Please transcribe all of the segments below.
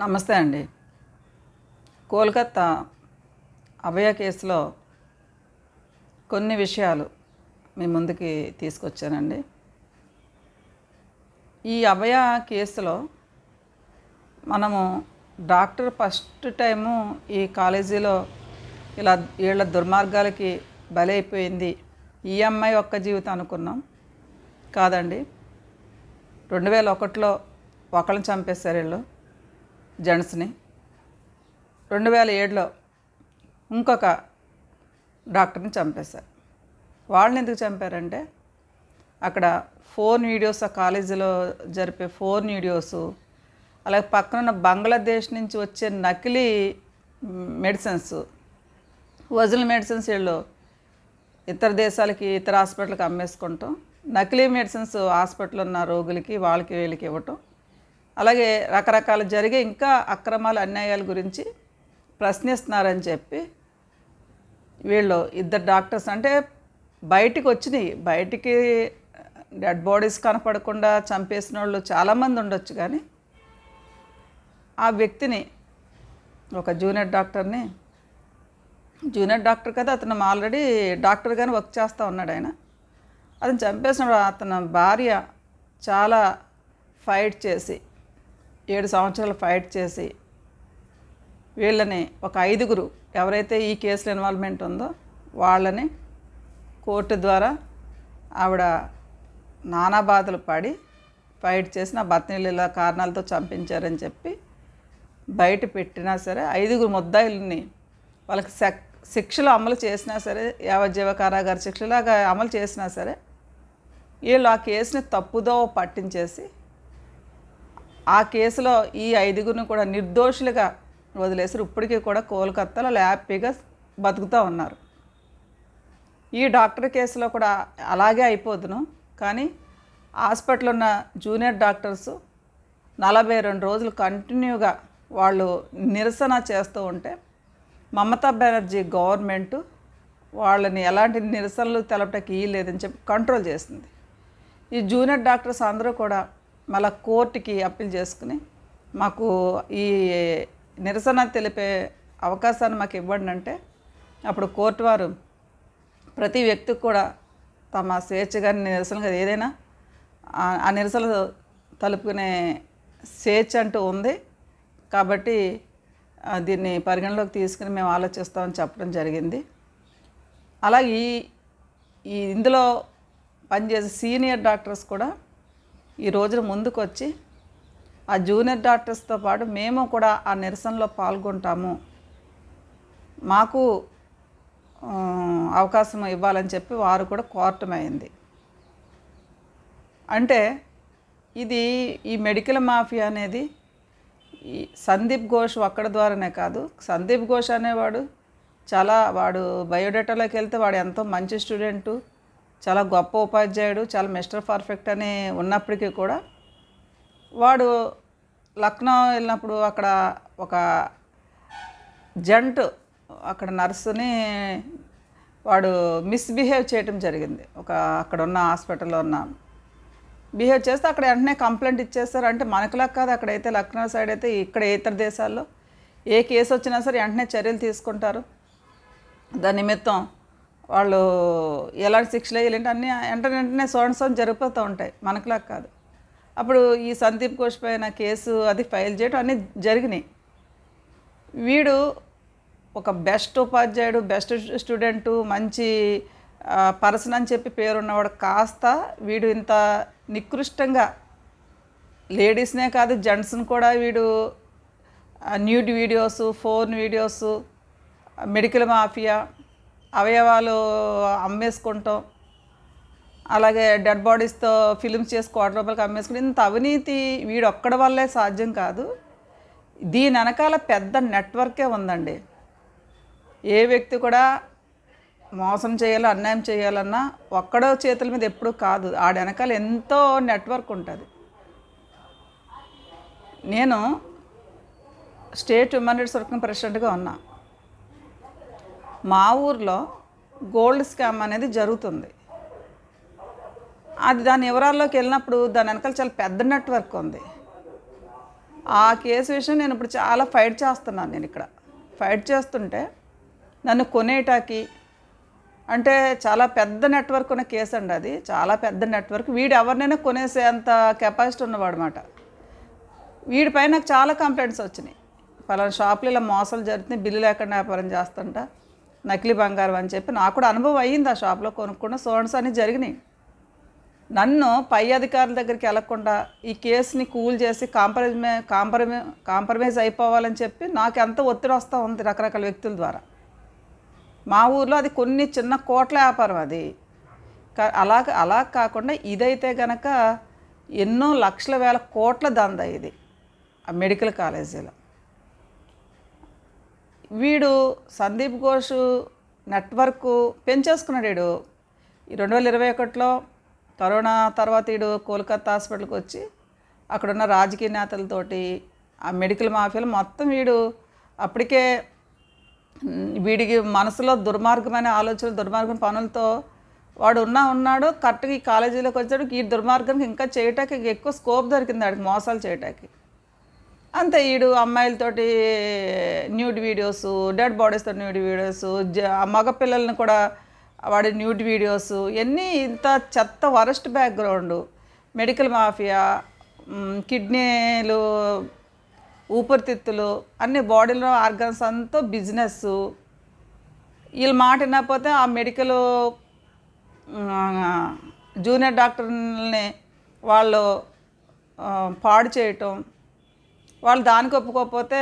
నమస్తే అండి. కోల్కత్తా అభయ కేసులో కొన్ని విషయాలు మీ ముందుకి తీసుకొచ్చానండి. ఈ అభయ కేసులో మనము డాక్టర్ ఫస్ట్ టైము ఈ కాలేజీలో ఇలా వీళ్ళ దుర్మార్గాలకి బలైపోయింది. ఈ అమ్మాయి ఒక్క జీవితం అనుకున్నాం. కాదండి. రెండు వేల ఒకటిలో ఒకళ్ళని చంపేశారు వీళ్ళు. జెంట్స్ని. రెండు వేల ఏడులో ఇంకొక డాక్టర్ని చంపేశారు. వాళ్ళని ఎందుకు చంపారంటే అక్కడ ఫోన్ వీడియోస్ ఆ కాలేజీలో జరిపే ఫోన్ వీడియోస్ అలాగే పక్కన ఉన్న బంగ్లాదేశ్ నుంచి వచ్చే నకిలీ మెడిసిన్స్ ఒరిజినల్ మెడిసిన్స్ వీళ్ళు ఇతర దేశాలకి ఇతర హాస్పిటల్కి అమ్మేసుకుంటాం నకిలీ మెడిసిన్స్ హాస్పిటల్ ఉన్న రోగులకి వాళ్ళకి వీళ్ళకి ఇవ్వటం. అలాగే రకరకాల జరిగే ఇంకా అక్రమాల అన్యాయాల గురించి ప్రశ్నిస్తున్నారని చెప్పి వీళ్ళు ఇద్దరు డాక్టర్స్ అంటే బయటికి వచ్చినాయి. బయటికి డెడ్ బాడీస్ కనపడకుండా చంపేసిన వాళ్ళు చాలామంది ఉండొచ్చు కానీ ఆ వ్యక్తిని ఒక జూనియర్ డాక్టర్ని జూనియర్ డాక్టర్ కదా అతను ఆల్రెడీ డాక్టర్గానే వర్క్ చేస్తూ ఉన్నాడు ఆయన. అతను చంపేసిన అతని భార్య చాలా ఫైట్ చేసి ఏడు సంవత్సరాలు ఫైట్ చేసి వీళ్ళని ఒక ఐదుగురు ఎవరైతే ఈ కేసులో ఇన్వాల్వ్మెంట్ ఉందో వాళ్ళని కోర్టు ద్వారా ఆవిడ నానా బాధలు పడి ఫైట్ చేసి నా భర్తని ఇలా కారణాలతో చంపించారని చెప్పి బయట పెట్టినా సరే ఐదుగురు ముద్దాయిల్ని వాళ్ళకి శక్ శిక్షలు అమలు చేసినా సరే యావజ్జీవ కారాగార శిక్షలాగా అమలు చేసినా సరే వీళ్ళు ఆ కేసుని తప్పుదో పట్టించేసి ఆ కేసులో ఈ ఐదుగురిని కూడా నిర్దోషులుగా వదిలేసారు ఇప్పటికీ కూడా కోల్కత్తాలో హ్యాపీగా బతుకుతూ ఉన్నారు. ఈ డాక్టర్ కేసులో కూడా అలాగే అయిపోదును. కానీ హాస్పిటల్ ఉన్న జూనియర్ డాక్టర్స్ నలభై రెండు రోజులు కంటిన్యూగా వాళ్ళు నిరసన చేస్తూ ఉంటే మమతా బెనర్జీ గవర్నమెంట్ వాళ్ళని ఎలాంటి నిరసనలు తెలపటకి లేదని చెప్పి కంట్రోల్ చేసింది. ఈ జూనియర్ డాక్టర్స్ అందరూ కూడా మళ్ళీ కోర్టుకి అప్పీల్ చేసుకుని మాకు ఈ నిరసన తెలిపే అవకాశాన్ని మాకు ఇవ్వండి అంటే అప్పుడు కోర్టు వారు ప్రతి వ్యక్తికి కూడా తమ స్వేచ్ఛగా నిరసనగా ఏదైనా ఆ- నిరసన తలుపుకునే స్వేచ్ఛ అంటూ ఉంది. కాబట్టి దీన్ని పరిగణలోకి తీసుకుని మేము ఆలోచిస్తామని చెప్పడం జరిగింది. అలాగే ఈ ఈ ఇందులో పనిచేసే సీనియర్ డాక్టర్స్ కూడా ఈ రోజున ముందుకు వచ్చి ఆ జూనియర్ డాక్టర్స్తో పాటు మేము కూడా ఆ నిరసనలో పాల్గొంటాము. మాకు అవకాశం ఇవ్వాలని చెప్పి వారు కూడా కోరటమైంది. అంటే ఇది ఈ మెడికల్ మాఫియా అనేది ఈ సందీప్ ఘోష్ ఒక్కడి ద్వారానే కాదు సందీప్ ఘోష్ అనేవాడు చాలా వాడు బయోడేటాలోకి వెళ్తే వాడు ఎంతో మంచి స్టూడెంటు చాలా గొప్ప ఉపాధ్యాయుడు చాలా మిస్టర్ పర్ఫెక్ట్ అని ఉన్నప్పటికీ కూడా వాడు లక్నో వెళ్ళినప్పుడు అక్కడ ఒక జంట్ అక్కడ నర్సుని వాడు మిస్బిహేవ్ చేయటం జరిగింది. ఒక అక్కడ ఉన్న హాస్పిటల్లో ఉన్న బిహేవ్ చేస్తే అక్కడ వెంటనే కంప్లైంట్ ఇచ్చేస్తారు. అంటే మనకులా కాదు అక్కడైతే లక్నో సైడ్ అయితే ఇక్కడ ఇతర దేశాల్లో ఏ కేసు వచ్చినా సరే వెంటనే చర్యలు తీసుకుంటారు. దాని నిమిత్తం వాళ్ళు ఎలాంటి శిక్షలు వేయాలంటే అన్నీ వెంటనే వెంటనే సోన్ జరిగిపోతూ ఉంటాయి. మనకులా కాదు. అప్పుడు ఈ సందీప్ ఘోష్ పైన కేసు అది ఫైల్ చేయడం అన్నీ జరిగినాయి. వీడు ఒక బెస్ట్ ఉపాధ్యాయుడు బెస్ట్ స్టూడెంటు మంచి పర్సన్ అని చెప్పి పేరున్నవాడు కాస్త వీడు ఇంత నికృష్టంగా లేడీస్నే కాదు జెంట్స్ని కూడా వీడు nude videos phone videos medical mafia అవయవాలు అమ్మేసుకుంటాం. అలాగే డెడ్ బాడీస్తో ఫిలిమ్స్ చేసి కోట్ల రూపాయలకి అమ్మేసుకుని ఇంత అవినీతి వీడు ఒక్కడి వల్లే సాధ్యం కాదు. దీని వెనకాల పెద్ద నెట్వర్కే ఉందండి. ఏ వ్యక్తి కూడా మోసం చేయాలో అన్యాయం చేయాలన్నా ఒక్కడో చేతుల మీద ఎప్పుడూ కాదు. ఆడ వెనకాల ఎంతో నెట్వర్క్ ఉంటుంది. నేను స్టేట్ హ్యూమన్ రైట్స్ వర్కింగ్ ప్రెసిడెంట్గా ఉన్నా. మా ఊర్లో గోల్డ్ స్కామ్ అనేది జరుగుతుంది. అది దాని వివరాల్లోకి వెళ్ళినప్పుడు దాని వెనకాల చాలా పెద్ద నెట్వర్క్ ఉంది. ఆ కేసు విషయం నేను ఇప్పుడు చాలా ఫైట్ చేస్తున్నాను నేను ఇక్కడ. ఫైట్ చేస్తుంటే నన్ను కొనేటాకి అంటే చాలా పెద్ద నెట్వర్క్ ఉన్న కేసు అండి అది. చాలా పెద్ద నెట్వర్క్. వీడు ఎవరినైనా కొనేసే అంత కెపాసిటీ ఉన్నవాడు అనమాట వీడిపై నాకు చాలా కంప్లైంట్స్ వచ్చినాయి. పలానా షాపులు ఇలా మోసాలు జరుగుతున్నాయి బిల్లు లేకుండా వ్యాపారం చేస్తుంటా. నకిలీ బంగారం అని చెప్పి నాకు కూడా అనుభవం అయ్యింది ఆ షాప్లో కొనుక్కున్న సోన్స్ అన్ని జరిగినాయి. నన్ను పై అధికారుల దగ్గరికి వెళ్ళకుండా ఈ కేసుని కూల్ చేసి కాంప్రమైజ్ కాంప్రమై కాంప్రమైజ్ అయిపోవాలని చెప్పి నాకు ఎంత ఒత్తిడి వస్తూ ఉంది రకరకాల వ్యక్తుల ద్వారా. మా ఊర్లో అది కొన్ని చిన్న కోట్ల వ్యాపారం అది. అలా అలా కాకుండా ఇదైతే గనక ఎన్నో లక్షల వేల కోట్ల దంద ఇది. ఆ మెడికల్ కాలేజీలో. వీడు సందీప్ ఘోష్ నెట్వర్క్ పెంచేసుకున్నాడు వీడు. ఈ రెండు వేల ఇరవై ఒకటిలో కరోనా తర్వాత వీడు కోల్కతా హాస్పిటల్కి వచ్చి అక్కడున్న రాజకీయ నేతలతోటి ఆ మెడికల్ మాఫియాలు మొత్తం వీడు అప్పటికే వీడికి మనసులో దుర్మార్గమైన ఆలోచనలు దుర్మార్గం పనులతో వాడు ఉన్నా ఉన్నాడు కరెక్ట్గా ఈ కాలేజీలోకి వచ్చాడు ఈ దుర్మార్గానికి ఇంకా చేయటానికి ఎక్కువ స్కోప్ దొరికింది వాడికి మోసాలు చేయటానికి. అంతే ఈడు అమ్మాయిలతోటి న్యూడ్ వీడియోస్ డెడ్ బాడీస్తో న్యూడ్ వీడియోస్ మగపిల్లల్ని మగ పిల్లల్ని కూడా వాడి న్యూడ్ వీడియోస్ ఇవన్నీ ఇంత చెత్త వరస్ట్ బ్యాక్గ్రౌండ్. మెడికల్ మాఫియా కిడ్నీలు ఊపిరితిత్తులు అన్ని బాడీలో ఆర్గన్స్ అంతా బిజినెస్ వీళ్ళు మాట వినకపోతే ఆ మెడికల్ జూనియర్ డాక్టర్ని వాళ్ళు పాడు చేయటం. వాళ్ళు దానికి ఒప్పుకోకపోతే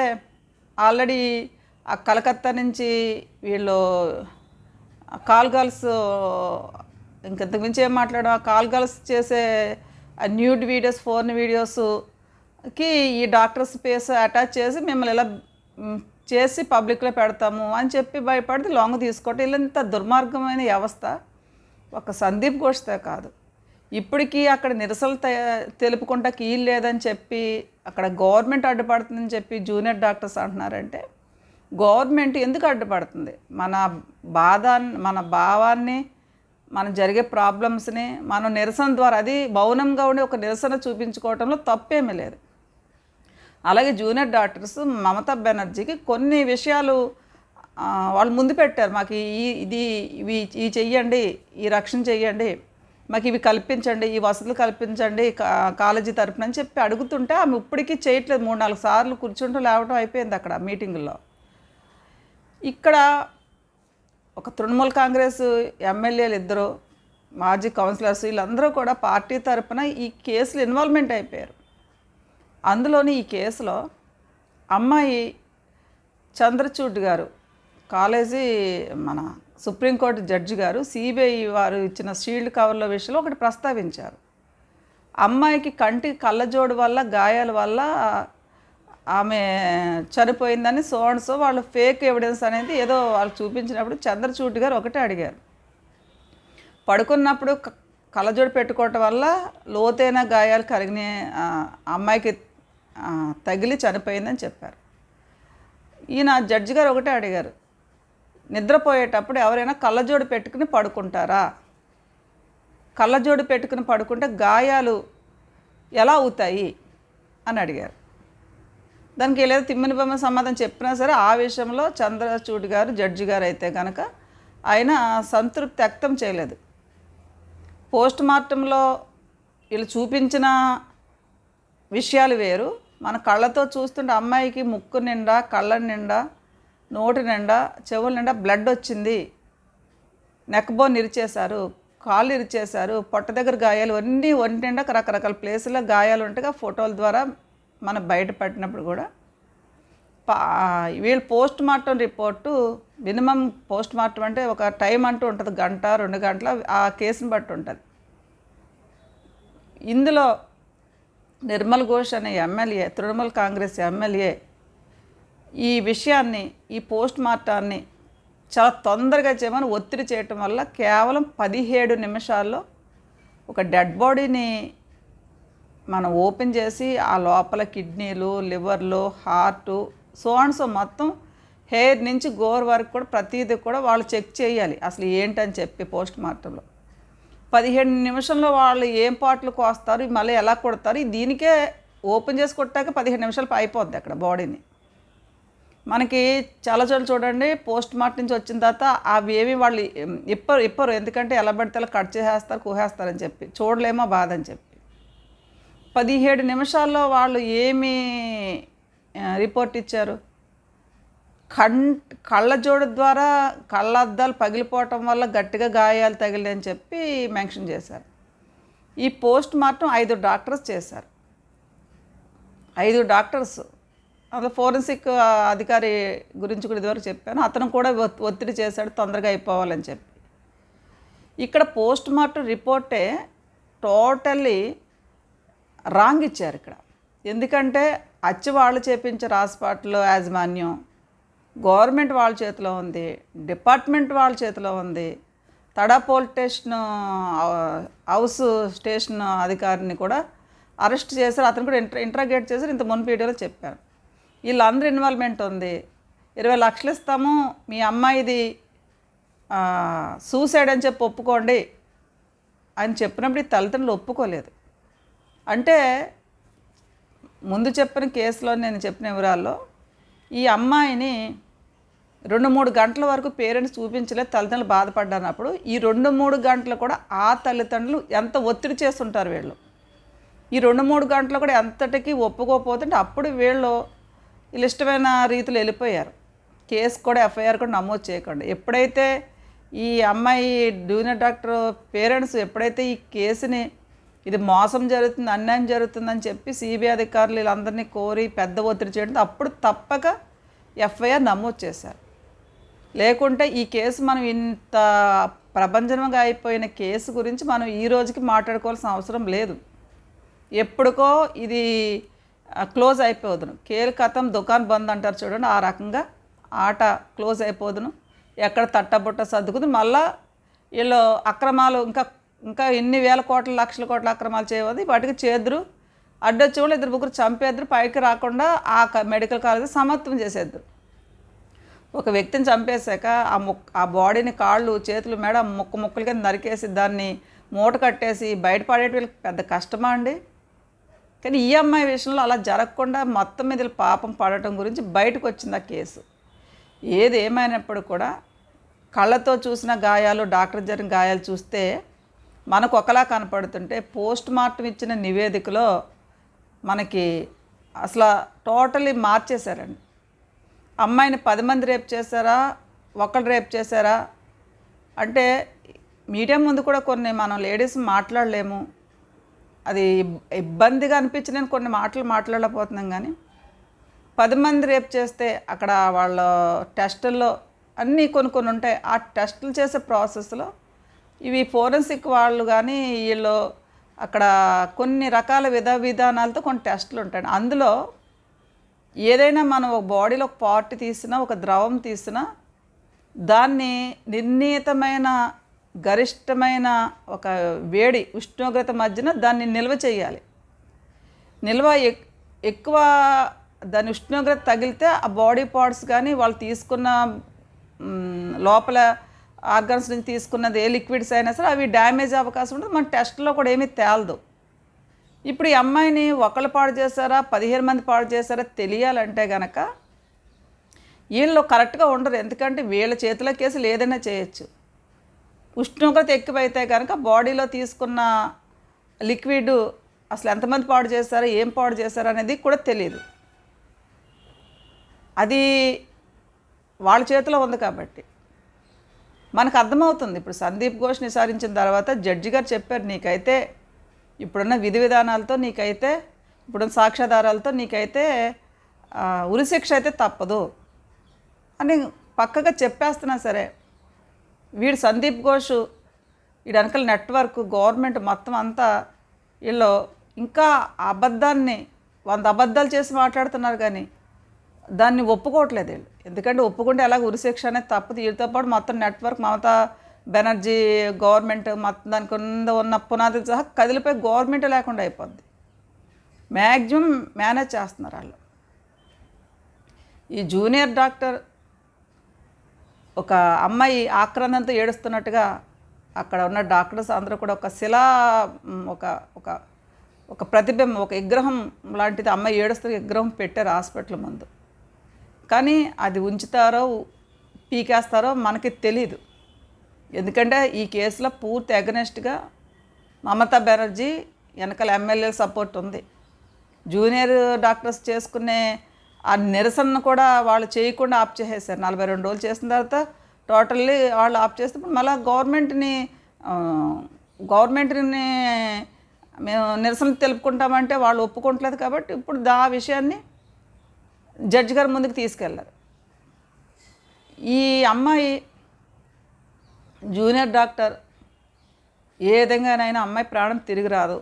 ఆల్రెడీ ఆ కలకత్తా నుంచి వీళ్ళు కాల్ గర్ల్స్ ఇంకెంతకు మించి ఏం మాట్లాడడం? ఆ కాల్ గర్ల్స్ చేసే న్యూడ్ వీడియోస్ ఫోన్ వీడియోస్కి ఈ డాక్టర్స్ పేస్ అటాచ్ చేసి మిమ్మల్ని ఇలా చేసి పబ్లిక్లో పెడతాము అని చెప్పి భయపడితే లాంగ్ తీసుకోవటం ఇలా ఇంత దుర్మార్గమైన వ్యవస్థ. ఒక సందీప్ ఘోష్తే కాదు. ఇప్పటికీ అక్కడ నిరసనలు తెలుపుకుంటా కీలు లేదని చెప్పి అక్కడ గవర్నమెంట్ అడ్డుపడుతుందని చెప్పి జూనియర్ డాక్టర్స్ అంటున్నారంటే గవర్నమెంట్ ఎందుకు అడ్డుపడుతుంది? మన బాధ మన భావాన్ని మన జరిగే ప్రాబ్లమ్స్ని మనం నిరసన ద్వారా అది మౌనంగా ఉండి ఒక నిరసన చూపించుకోవటంలో తప్పేమీ లేదు. అలాగే జూనియర్ డాక్టర్స్ మమతా బెనర్జీకి కొన్ని విషయాలు వాళ్ళు ముందు పెట్టారు. మాకు ఈ ఇది ఇవి ఈ చెయ్యండి ఈ రక్షణ చెయ్యండి మాకు ఇవి కల్పించండి ఈ వసతులు కల్పించండి కాలేజీ తరపున అని చెప్పి అడుగుతుంటే ఆమె ఇప్పటికీ చేయట్లేదు. మూడు నాలుగు సార్లు కూర్చుంటూ లేవటం అయిపోయింది అక్కడ మీటింగుల్లో. ఇక్కడ ఒక తృణమూల్ కాంగ్రెస్ ఎమ్మెల్యేలు ఇద్దరు మాజీ కౌన్సిలర్స్ వీళ్ళందరూ కూడా పార్టీ తరపున ఈ కేసులు ఇన్వాల్వ్మెంట్ అయిపోయారు. అందులోని ఈ కేసులో అమ్మాయి చంద్రచూడ్ గారు కాలేజీ మన సుప్రీంకోర్టు జడ్జి గారు సిబిఐ వారు ఇచ్చిన షీల్డ్ కవర్ల విషయంలో ఒకటి ప్రస్తావించారు. అమ్మాయికి కంటి కళ్ళజోడు వల్ల గాయాల వల్ల ఆమె చనిపోయిందని సో అండ్ సో వాళ్ళు ఫేక్ ఎవిడెన్స్ అనేది ఏదో వాళ్ళు చూపించినప్పుడు చంద్రచూడ్ గారు ఒకటే అడిగారు. పడుకున్నప్పుడు కళ్ళజోడు పెట్టుకోవటం వల్ల లోతైన గాయాలు కలిగిన అమ్మాయికి తగిలి చనిపోయిందని చెప్పారు. ఈయన జడ్జి గారు ఒకటే అడిగారు. నిద్రపోయేటప్పుడు ఎవరైనా కళ్ళజోడు పెట్టుకుని పడుకుంటారా? కళ్ళజోడు పెట్టుకుని పడుకుంటే గాయాలు ఎలా అవుతాయి? అని అడిగారు. దానికి లేదా తిమ్మిని బొమ్మ సమాధానం చెప్పినా సరే ఆ విషయంలో చంద్రచూడ్ గారు జడ్జి గారు అయితే కనుక ఆయన సంతృప్తి వ్యక్తం చేయలేదు. పోస్ట్ మార్టంలో వీళ్ళు చూపించిన విషయాలు వేరు. మన కళ్ళతో చూస్తుంటే అమ్మాయికి ముక్కు నిండా కళ్ళ నిండా నోటి నిండా చెవుల నిండా బ్లడ్ వచ్చింది. నెక్ బోన్ ఇరిచేశారు కాళ్ళు ఇరిచేశారు పొట్ట దగ్గర గాయాలు అన్నీ ఒంటి నిండా రకరకాల ప్లేసుల్లో గాయాలు ఉంటాయి ఫోటోల ద్వారా మనం బయటపడినప్పుడు కూడా వీళ్ళు post mortem report minimum post mortem అంటే ఒక టైం అంటూ ఉంటుంది గంట రెండు గంటల ఆ కేసుని బట్టి ఉంటుంది. ఇందులో నిర్మల్ ఘోష్ అనే ఎమ్మెల్యే తృణమూల్ కాంగ్రెస్ ఎమ్మెల్యే ఈ విషయాన్ని ఈ పోస్ట్ మార్టాన్ని చాలా తొందరగా చేయమని ఒత్తిడి చేయటం వల్ల కేవలం పదిహేడు నిమిషాల్లో ఒక డెడ్ బాడీని మనం ఓపెన్ చేసి ఆ లోపల కిడ్నీలు లివర్లు హార్టు సో అండ్ సో మొత్తం హెయిర్ నుంచి గోర్ వరకు కూడా ప్రతిదీ కూడా వాళ్ళు చెక్ చేయాలి. అసలు ఏంటని చెప్పి పోస్ట్ మార్టంలో. పదిహేను నిమిషంలో వాళ్ళు ఏం పాటలు కోస్తారు మళ్ళీ ఎలా కొడతారు దీనికే ఓపెన్ చేసి కొట్టాక పదిహేను నిమిషాలు అయిపోద్ది అక్కడ బాడీని. మనకి చాలా చోట్ల చూడండి పోస్ట్ మార్టం నుంచి వచ్చిన తర్వాత అవి ఏమి వాళ్ళు ఇప్పరు ఇప్పరు. ఎందుకంటే ఎలా పడితే అలా కట్ చేసేస్తారు కూహేస్తారని చెప్పి. చూడలేమో బాధ అని చెప్పి. పదిహేడు నిమిషాల్లో వాళ్ళు ఏమి రిపోర్ట్ ఇచ్చారు? కన్ కళ్ళజోడు ద్వారా కళ్ళద్దాలు పగిలిపోవటం వల్ల గట్టిగా గాయాలు తగిలినాయని చెప్పి మెన్షన్ చేశారు. ఈ పోస్ట్ మార్టం ఐదు డాక్టర్స్ చేశారు. ఐదు డాక్టర్స్ అసలు ఫోరెన్సిక్ అధికారి గురించి కూడా ఇదివరకు చెప్పాను. అతను కూడా ఒత్తిడి చేశాడు తొందరగా అయిపోవాలని చెప్పి. ఇక్కడ పోస్ట్ మార్టం రిపోర్టే టోటల్లీ రాంగ్ ఇచ్చారు ఇక్కడ. ఎందుకంటే అచ్చి వాళ్ళు చేపించారు హాస్పిటల్లో యాజమాన్యం గవర్నమెంట్ వాళ్ళ చేతిలో ఉంది డిపార్ట్మెంట్ వాళ్ళ చేతిలో ఉంది. Tada police station house station అధికారిని కూడా అరెస్ట్ చేశారు. అతను కూడా ఇంటర్ ఇంట్రాగేట్ చేశారు. ఇంత మున్పు వీడియోలో చెప్పారు వీళ్ళందరూ ఇన్వాల్వ్మెంట్ ఉంది. ఇరవై లక్షలు ఇస్తాము మీ అమ్మాయిది సూసైడ్ అని చెప్పి ఒప్పుకోండి అని చెప్పినప్పుడు ఈ తల్లిదండ్రులు ఒప్పుకోలేదు. అంటే ముందు చెప్పిన కేసులో నేను చెప్పిన వివరాల్లో ఈ అమ్మాయిని రెండు మూడు గంటల వరకు పేరెంట్స్ చూపించలేదు తల్లిదండ్రులు బాధపడ్డానప్పుడు ఈ రెండు మూడు గంటలు కూడా ఆ తల్లిదండ్రులు ఎంత ఒత్తిడి చేస్తుంటారు వీళ్ళు? ఈ రెండు మూడు గంటలు కూడా ఎంతటికి ఒప్పుకోకపోతుంటే అప్పుడు వీళ్ళు వీళ్ళు ఇష్టమైన రీతిలో వెళ్ళిపోయారు. కేసు కూడా ఎఫ్ఐఆర్ కూడా నమోదు చేయకుండా. ఎప్పుడైతే ఈ అమ్మాయి జూనియర్ డాక్టర్ పేరెంట్స్ ఎప్పుడైతే ఈ కేసుని ఇది మోసం జరుగుతుంది అన్యాయం జరుగుతుందని చెప్పి సిబిఐ అధికారులు వీళ్ళందరినీ కోరి పెద్ద ఒత్తిడి చేయడంతో అప్పుడు తప్పక ఎఫ్ఐఆర్ నమోదు చేశారు. లేకుంటే ఈ కేసు మనం ఇంత ప్రపంచంగా అయిపోయిన కేసు గురించి మనం ఈ రోజుకి మాట్లాడుకోవాల్సిన అవసరం లేదు. ఎప్పుడుకో ఇది క్లోజ్ అయిపోదును. కేల్ కథం దుకాన్ బంద్ అంటారు చూడండి ఆ రకంగా ఆట క్లోజ్ అయిపోదును. ఎక్కడ తట్టబుట్ట సర్దుకుని మళ్ళా వీళ్ళు అక్రమాలు ఇంకా ఇంకా ఎన్ని వేల కోట్ల లక్షల కోట్ల అక్రమాలు చేయవద్దు. వాటికి చేదురు. అడ్డొచ్చి వాళ్ళు ఇద్దరు ముగ్గురు చంపేద్దరు. పైకి రాకుండా ఆ క- మెడికల్ కాలేజ్ సమత్వం చేసేద్దరు. ఒక వ్యక్తిని చంపేశాక ఆ ముక్ ఆ బాడీని కాళ్ళు చేతులు మెడ ముక్క ముక్కలు కింద నరికేసి దాన్ని మూట కట్టేసి బయటపడేటి వీళ్ళకి పెద్ద కష్టమా అండి? కానీ ఈ అమ్మాయి విషయంలో అలా జరగకుండా మొత్తం మీద పాపం పడటం గురించి బయటకు వచ్చింది ఆ కేసు. ఏది ఏమైనప్పుడు కూడా కళ్ళతో చూసిన గాయాలు డాక్టర్ జరిగిన గాయాలు చూస్తే మనకు ఒకలా కనపడుతుంటే పోస్ట్ మార్టం ఇచ్చిన నివేదికలో మనకి అసలు టోటలీ మార్చేశారండి. అమ్మాయిని పది మంది రేపు చేశారా? ఒకళ్ళు రేపు చేశారా? అంటే మీడియా ముందు కూడా కొన్ని మనం లేడీస్ మాట్లాడలేము. అది ఇబ్బందిగా అనిపించి నేను కొన్ని మాటలు మాట్లాడలేకపోతున్నాం కానీ పది మంది రేపు చేస్తే అక్కడ వాళ్ళ టెస్టుల్లో అన్నీ కొన్ని కొన్ని ఉంటాయి. ఆ టెస్టులు చేసే ప్రాసెస్లో ఇవి ఫోరెన్సిక్ వాళ్ళు కానీ వీళ్ళు అక్కడ కొన్ని రకాల విధ విధానాలతో కొన్ని టెస్టులు ఉంటాయి. అందులో ఏదైనా మనం ఒక బాడీలో ఒక పార్ట్ తీసినా ఒక ద్రవం తీసినా దాన్ని నిర్ణీతమైన గరిష్టమైన ఒక వేడి ఉష్ణోగ్రత మధ్యన దాన్ని నిల్వ చేయాలి. నిల్వ ఎక్కువ దాని ఉష్ణోగ్రత తగిలితే ఆ బాడీ పార్ట్స్ కానీ వాళ్ళు తీసుకున్న లోపల ఆర్గన్స్ నుంచి తీసుకున్నది ఏ లిక్విడ్స్ అయినా సరే అవి డ్యామేజ్ అవకాశం ఉంటుంది. మన టెస్ట్లో కూడా ఏమీ తేలదు. ఇప్పుడు ఈ అమ్మాయిని ఒకళ్ళు పాడు చేశారా పదిహేను మంది పాడు చేశారా తెలియాలంటే గనక వీళ్ళు కరెక్ట్గా ఉండరు. ఎందుకంటే వీళ్ళ చేతిలో కేసులు ఏదైనా చేయొచ్చు. ఉష్ణోగ్రత ఎక్కువైతే కనుక బాడీలో తీసుకున్న లిక్విడ్ అసలు ఎంతమంది పాడు చేశారో ఏం పాడు చేశారో అనేది కూడా తెలియదు అది వాళ్ళ చేతిలో ఉంది కాబట్టి. మనకు అర్థమవుతుంది. ఇప్పుడు సందీప్ ఘోష్ నిసారించిన తర్వాత జడ్జి గారు చెప్పారు నీకైతే ఇప్పుడున్న విధి విధానాలతో నీకైతే ఇప్పుడున్న సాక్ష్యాధారాలతో నీకైతే ఉరిశిక్ష అయితే తప్పదు అని పక్కగా చెప్పేస్తున్నా సరే వీడు సందీప్ ఘోష్ వీడి నెట్వర్క్ గవర్నమెంట్ మొత్తం అంతా వీళ్ళు ఇంకా అబద్ధాన్ని వంద అబద్ధాలు చేసి మాట్లాడుతున్నారు కానీ దాన్ని ఒప్పుకోవట్లేదు వీళ్ళు. ఎందుకంటే ఒప్పుకుంటే ఎలాగ ఉరిశిక్ష అనేది తప్పదు. వీటితో పాటు మొత్తం నెట్వర్క్ మమతా బెనర్జీ గవర్నమెంట్ మొత్తం దానికి కింద ఉన్న పునాది సహా కదిలిపోయి గవర్నమెంట్ లేకుండా అయిపోద్ది. మ్యాక్సిమం మేనేజ్ చేస్తున్నారు వాళ్ళు. ఈ జూనియర్ డాక్టర్ ఒక అమ్మాయి ఆక్రందంతో ఏడుస్తున్నట్టుగా అక్కడ ఉన్న డాక్టర్స్ అందరూ కూడా ఒక శిలా ఒక ఒక ఒక ప్రతిబింబం ఒక విగ్రహం లాంటిది అమ్మాయి ఏడుస్తున్న విగ్రహం పెట్టారు హాస్పిటల్ ముందు. కానీ అది ఉంచుతారో పీకేస్తారో మనకి తెలీదు. ఎందుకంటే ఈ కేసులో పూర్తి అగనెస్ట్గా మమతా బెనర్జీ వెనకాల ఎమ్మెల్యే సపోర్ట్ ఉంది. జూనియర్ డాక్టర్స్ చేసుకునే ఆ నిరసనను కూడా వాళ్ళు చేయకుండా ఆప్ చేసేసారు. నలభై రెండు రోజులు చేసిన తర్వాత టోటల్లీ వాళ్ళు ఆప్ చేస్తే ఇప్పుడు మళ్ళీ గవర్నమెంట్ని గవర్నమెంట్ని మేము నిరసన తెలుపుకుంటామంటే వాళ్ళు ఒప్పుకుంటలేదు కాబట్టి ఇప్పుడు దా విషయాన్ని జడ్జి గారి ముందుకు తీసుకెళ్ళారు. ఈ అమ్మాయి జూనియర్ డాక్టర్ ఏ విధంగానైనా అమ్మాయి ప్రాణం తిరిగి రాదు.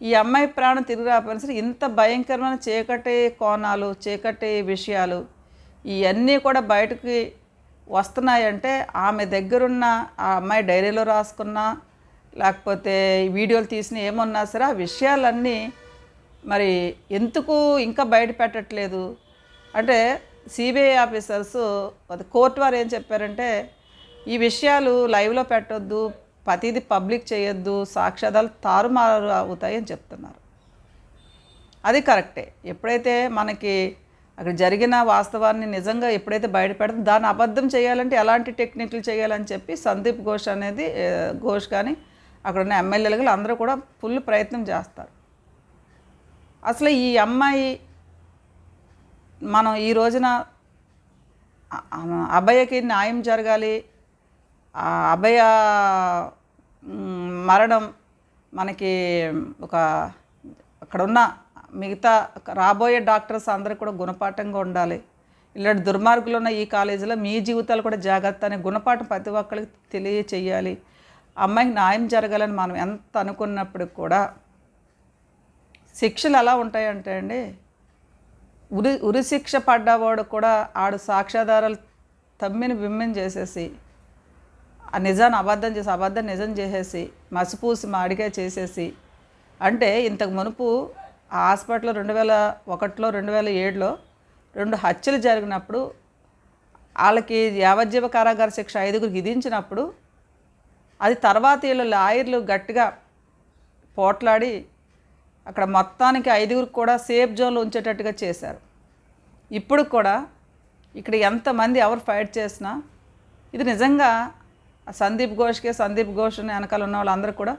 ఈ అమ్మాయి ప్రాణం తిరిగి రాకపోయినా సరే ఇంత భయంకరమైన చీకటి కోణాలు చీకటి విషయాలు ఇవన్నీ కూడా బయటకి వస్తున్నాయంటే ఆమె దగ్గరున్న ఆ అమ్మాయి డైరీలో రాసుకున్నా లేకపోతే వీడియోలు తీసిన ఏమన్నా సరే ఆ విషయాలన్నీ మరి ఎందుకు ఇంకా బయట పెట్టట్లేదు? అంటే సిబిఐ ఆఫీసర్స్ అది కోర్టు వారు ఏం చెప్పారంటే ఈ విషయాలు లైవ్లో పెట్టొద్దు ప్రతిదీ పబ్లిక్ చేయొద్దు సాక్ష్యాధారాలు తారుమారు అవుతాయి అని చెప్తున్నారు. అది కరెక్టే. ఎప్పుడైతే మనకి అక్కడ జరిగిన వాస్తవాన్ని నిజంగా ఎప్పుడైతే బయటపెడతాం దాన్ని అబద్ధం చేయాలంటే ఎలాంటి టెక్నిక్లు చేయాలని చెప్పి సందీప్ ఘోష్ అనేది ఘోష్ కానీ అక్కడ ఉన్న ఎమ్మెల్యేలు అందరూ కూడా ఫుల్ ప్రయత్నం చేస్తారు. అసలు ఈ అమ్మాయి మనం ఈ రోజున అభయకి న్యాయం జరగాలి ఆ అభయ మరణం మనకి ఒక అక్కడ ఉన్న మిగతా రాబోయే డాక్టర్స్ అందరూ కూడా గుణపాఠంగా ఉండాలి. ఇలాంటి దుర్మార్గులు ఉన్న ఈ కాలేజీలో మీ జీవితాలు కూడా జాగ్రత్త అనే గుణపాఠం ప్రతి ఒక్కరికి తెలియచేయాలి. అమ్మాయికి న్యాయం జరగాలని మనం ఎంత అనుకున్నప్పటికి కూడా శిక్షలు ఎలా ఉంటాయంటే అండి ఉరి ఉరిశిక్ష పడ్డవాడు కూడా ఆడు సాక్ష్యాధారాలు తమ్మిని బిమ్మిని చేసేసి ఆ నిజాన్ని అబద్ధం చేసి అబద్ధం నిజం చేసేసి మసిపూసి మాడిగా చేసేసి అంటే ఇంతకు మునుపు ఆ హాస్పిటల్లో రెండు వేల ఒకటిలో రెండు వేల ఏడులో రెండు హత్యలు జరిగినప్పుడు వాళ్ళకి యావజ్జీవ కారాగార శిక్ష ఐదుగురు విధించినప్పుడు అది తర్వాత వీళ్ళు లాయర్లు గట్టిగా పోట్లాడి అక్కడ మొత్తానికి ఐదుగురికి కూడా సేఫ్ జోన్లో ఉంచేటట్టుగా చేశారు. ఇప్పుడు కూడా ఇక్కడ ఎంతమంది ఎవరు ఫైట్ చేసినా ఇది నిజంగా సందీప్ ఘోష్కే సందీప్ ఘోష్ వెనకాల ఉన్న వాళ్ళందరూ కూడా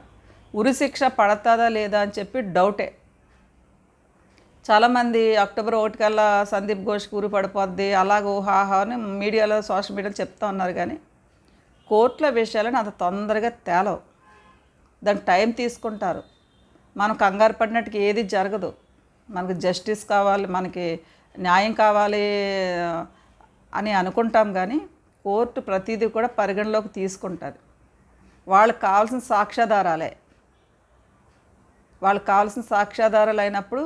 ఉరిశిక్ష పడతాదా లేదా అని చెప్పి డౌటే. చాలామంది అక్టోబర్ ఒకటికల్లా సందీప్ ఘోష్కి ఉరి పడిపోద్ది అలాగో హాహా అని మీడియాలో సోషల్ మీడియాలో చెప్తా ఉన్నారు కానీ కోర్టుల విషయాలను అంత తొందరగా తేలవు. దానికి టైం తీసుకుంటారు. మనం కంగారు పడినట్టుకి ఏది జరగదు. మనకి జస్టిస్ కావాలి మనకి న్యాయం కావాలి అని అనుకుంటాం కానీ కోర్టు ప్రతిదీ కూడా పరిగణలోకి తీసుకుంటుంది. వాళ్ళకి కావాల్సిన సాక్ష్యాధారాలే. వాళ్ళకి కావాల్సిన సాక్ష్యాధారాలు అయినప్పుడు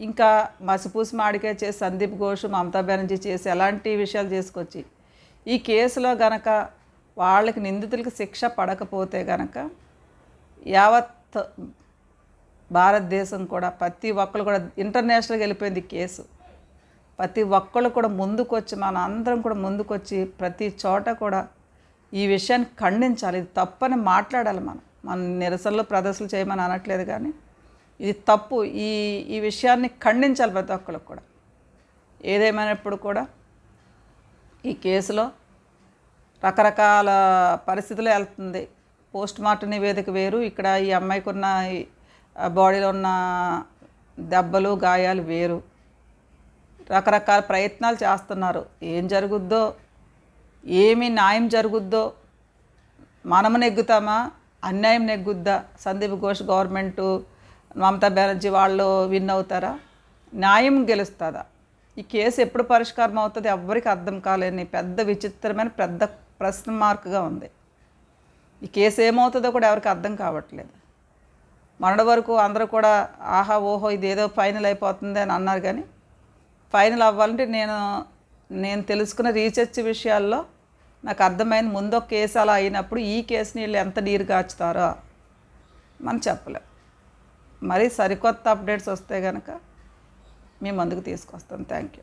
ఇంకా మసిపూసి మాడికే చేసి సందీప్ ఘోష్ మమతా బెనర్జీ చేసి ఎలాంటి విషయాలు చేసుకొచ్చి ఈ కేసులో గనక వాళ్ళకి నిందితులకు శిక్ష పడకపోతే గనక యావత్ భారతదేశం కూడా ప్రతి ఒక్కరు కూడా ఇంటర్నేషనల్గా వెళ్ళిపోయింది కేసు. ప్రతి ఒక్కళ్ళు కూడా ముందుకొచ్చి మన అందరం కూడా ముందుకొచ్చి ప్రతి చోట కూడా ఈ విషయాన్ని ఖండించాలి. ఇది తప్పని మాట్లాడాలి మనం. మన నిరసనలు ప్రదర్శనలు చేయమని అనట్లేదు కానీ ఇది తప్పు. ఈ ఈ విషయాన్ని ఖండించాలి ప్రతి ఒక్కరికి కూడా. ఏదేమైనప్పుడు కూడా ఈ కేసులో రకరకాల పరిస్థితులు వెళ్తుంది. పోస్ట్ మార్టం నివేదిక వేరు. ఇక్కడ ఈ అమ్మాయికి ఉన్న ఈ బాడీలో ఉన్న దెబ్బలు గాయాలు వేరు. రకరకాల ప్రయత్నాలు చేస్తున్నారు. ఏం జరుగుద్దో ఏమి న్యాయం జరుగుద్దో మనము నెగ్గుతామా అన్యాయం నెగ్గుద్దా? సందీప్ ఘోష్ గవర్నమెంటు మమతా బెనర్జీ వాళ్ళు విన్ అవుతారా? న్యాయం గెలుస్తుందా? ఈ కేసు ఎప్పుడు పరిష్కారం అవుతుంది ఎవ్వరికి అర్థం కాలేని పెద్ద విచిత్రమైన పెద్ద ప్రశ్న మార్కుగా ఉంది. ఈ కేసు ఏమవుతుందో కూడా ఎవరికి అర్థం కావట్లేదు. మొన్నటి వరకు అందరూ కూడా ఆహా ఓహో ఇదేదో ఫైనల్ అయిపోతుంది అని అన్నారు కానీ ఫైనల్ అవ్వాలంటే నేను నేను తెలుసుకున్న రీసెర్చ్ విషయాల్లో నాకు అర్థమైన ముందు ఒక కేసు అలా అయినప్పుడు ఈ కేసుని వీళ్ళు ఎంత నీరు కాచుతారో. మనం చెప్పలేం. మరి సరికొత్త అప్డేట్స్ వస్తే కనుక మీ ముందుకు తీసుకొస్తాం. Thank you.